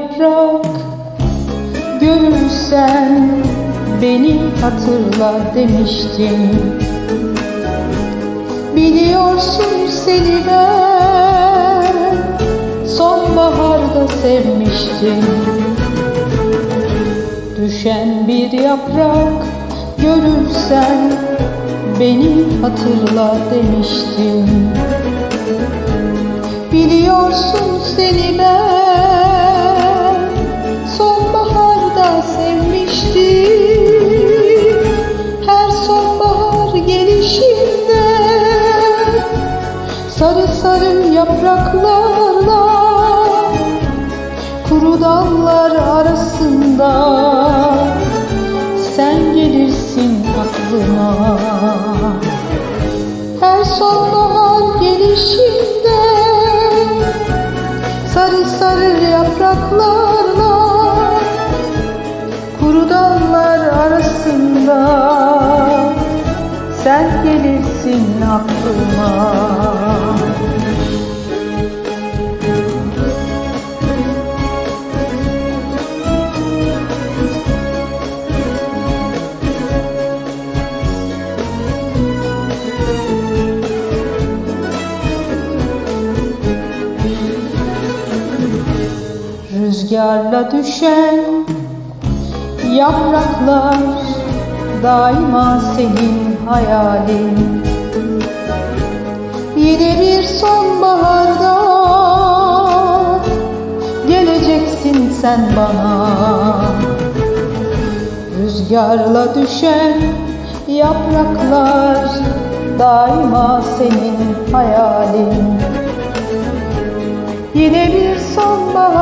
yaprak. Görürsen beni hatırla demiştim. Biliyorsun seni ben Sonbaharda sevmiştim. Düşen bir yaprak görürsen Beni hatırla demiştim. Biliyorsun seni ben Sarı sarı yapraklarla Kuru dallar arasında. Sen gelirsin aklıma. Her sonbahar gelişinde Sarı sarı yapraklarla Kuru dallar arasında. Sen gelirsin aklıma Rüzgarla düşen yapraklar daima senin hayalin Yine bir sonbaharda geleceksin sen bana. Rüzgarla düşen yapraklar daima senin hayalin. Yine bir sonbaharda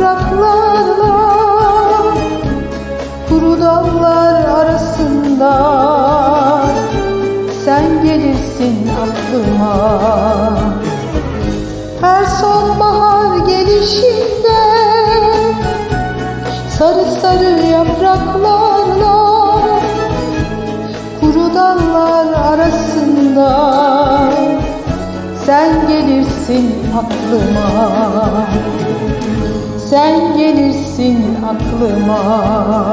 yapraklarla Kuru dallar arasında. Sen gelirsin aklıma. Her sonbahar gelişinde Sarı sarı yapraklarla Kuru dallar arasında. Sen gelirsin aklıma Sen gelirsin aklıma